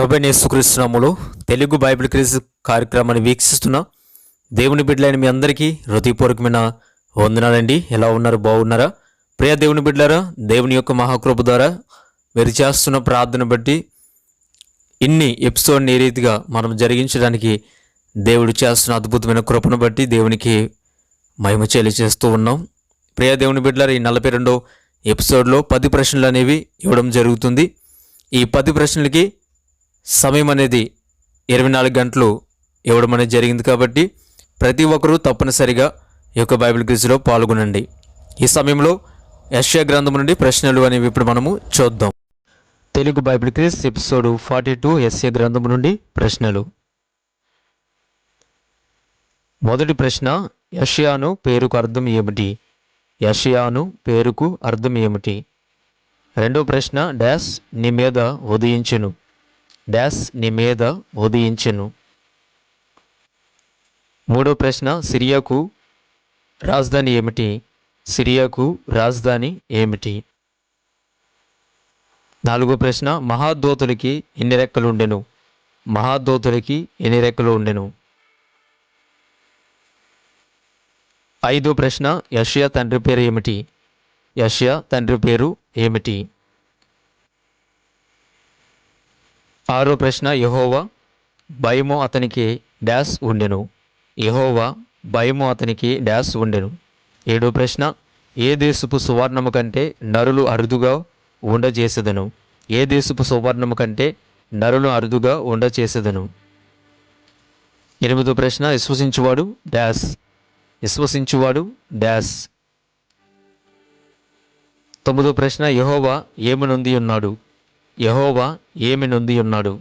ప్రభైన Telugu Bible crease కార్యక్రమాన్ని వీక్షిస్తున్న దేవుని బిడ్డలైన మీ అందరికీ హృదయపూర్వకమైన వందనాలండి. ఎలా ఉన్నారు? బాగున్నారా? ప్రియ దేవుని బిడ్డలారా దేవుని యొక్క మహాకృప ద్వారా మీరు చేస్తున్న ప్రార్థన బట్టి ఇన్ని ఎపిసోడ్ని రీతిగా మనం జరిగించడానికి దేవుడు చేస్తున్న అద్భుతమైన కృపను బట్టి దేవునికి మహిమ చేస్తూ ఉన్నాం. ప్రియ దేవుని బిడ్డలారా ఈ నలభై రెండో ఎపిసోడ్లో పది ప్రశ్నలు అనేవి ఇవ్వడం జరుగుతుంది. ఈ పది ప్రశ్నలకి సమయం అనేది ఇరవై నాలుగు గంటలు ఇవ్వడం అనేది జరిగింది కాబట్టి ప్రతి ఒక్కరూ తప్పనిసరిగా ఈ యొక్క బైబిల్ క్విజ్లో పాల్గొనండి. ఈ సమయంలో యశ్యా గ్రంథం నుండి ప్రశ్నలు అనేవి ఇప్పుడు మనము చూద్దాం. Telugu bible quiz episode forty two SA గ్రంథం నుండి ప్రశ్నలు. మొదటి ప్రశ్న యషియాను పేరుకు అర్థం ఏమిటి? యషియాను పేరుకు అర్థం ఏమిటి? రెండో ప్రశ్న డాష్ నీ మీద ఉదయించును. డాష్ నీ మీద ఉదయించెను మూడో ప్రశ్న సిరియాకు రాజధాని ఏమిటి? సిరియాకు రాజధాని ఏమిటి? నాలుగో ప్రశ్న మహాదోతులకి ఎన్ని రెక్కలు ఉండెను మహాదోతులకి ఎన్ని రెక్కలు ఉండెను ఐదో ప్రశ్న యషియా తండ్రి పేరు ఏమిటి? యషియా తండ్రి పేరు ఏమిటి? ఆరో ప్రశ్న యహోవా భయము అతనికి డాష్ ఉండెను. యహోవా భయము అతనికి డాష్ ఉండెను. ఏడో ప్రశ్న ఏ దేశపు సువర్ణము కంటే నరులు అరుదుగా ఉండజేసేదను? ఏ దేశపు సువర్ణము కంటే నరులు అరుదుగా ఉండచేసేదను ఎనిమిదో ప్రశ్న విశ్వసించువాడు డాష్ విశ్వసించువాడు డాష్ తొమ్మిదో ప్రశ్న యహోవా ఏమనుంది ఉన్నాడు? యహోవా ఏమి నొంది ఉన్నాడు?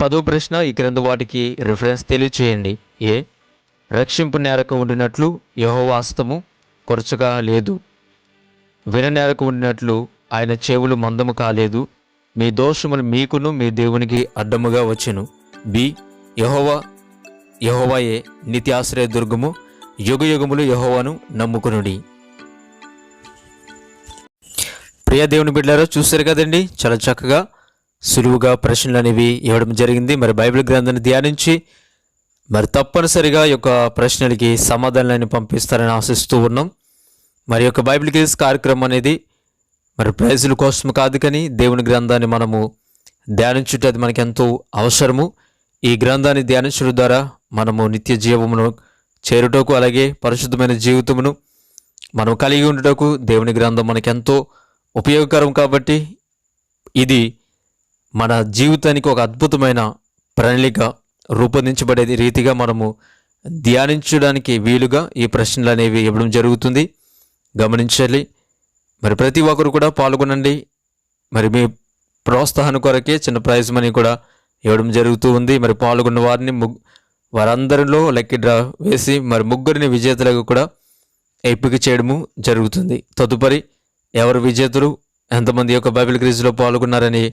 పదో ప్రశ్న ఈ క్రింద వాటికి రిఫరెన్స్ తెలియచేయండి. ఏ? రక్షింపు నేరకు ఉండినట్లు యహోవాస్తము కొరచగా లేదు. విన నేరకు ఉండినట్లు ఆయన చెవులు మందము కాలేదు. మీ దోషములు మీకును మీ దేవునికి అడ్డముగా వచ్చెను. బి. యహోవా యహోవాయే నిత్యాశ్రయ దుర్గము యుగ యుగములు యహోవాను నమ్ముకునుడి. ప్రియ దేవుని బిడ్డారో చూశారు కదండి? చాలా చక్కగా సులువుగా ప్రశ్నలు అనేవి ఇవ్వడం జరిగింది. మరి బైబిల్ గ్రంథాన్ని ధ్యానించి మరి తప్పనిసరిగా ఈ యొక్క ప్రశ్నలకి సమాధానాలను పంపిస్తారని ఆశిస్తూ ఉన్నాం. మరి యొక్క బైబిల్ క్విజ్ కార్యక్రమం అనేది మరి ప్రైజుల కోసం కాదు కానీ దేవుని గ్రంథాన్ని మనము ధ్యానించుట అది మనకు ఎంతో అవసరము. ఈ గ్రంథాన్ని ధ్యానించడం ద్వారా మనము నిత్య జీవమును చేరుటకు అలాగే పరిశుద్ధమైన జీవితమును మనం కలిగి ఉండటకు దేవుని గ్రంథం మనకెంతో ఉపయోగకరం కాబట్టి ఇది మన జీవితానికి ఒక అద్భుతమైన ప్రణాళిక రూపొందించబడే రీతిగా మనము ధ్యానించడానికి వీలుగా ఈ ప్రశ్నలు అనేవి ఇవ్వడం జరుగుతుంది. గమనించాలి మరి ప్రతి ఒక్కరు కూడా పాల్గొనండి. మరి మీ ప్రోత్సాహం కొరకే చిన్న ప్రైజ్ మనీ కూడా ఇవ్వడం జరుగుతూ ఉంది. మరి పాల్గొన్న వారిని ముగ్ వారందరిలో లెక్కి డ్రా వేసి మరి ముగ్గురిని విజేతలకు కూడా ఎంపిక చేయడము జరుగుతుంది. తదుపరి ఎవరు విజేతలు? ఎంతమంది యొక్క బైబిల్ క్రీజ్లో పాల్గొన్నారని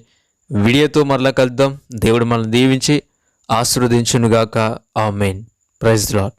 వీడియోతో మరలా కలుద్దాం. దేవుడు మనల్ని దీవించి ఆశీర్వదించునుగాక. ఆ మెయిన్ ప్రైజ్ లాట్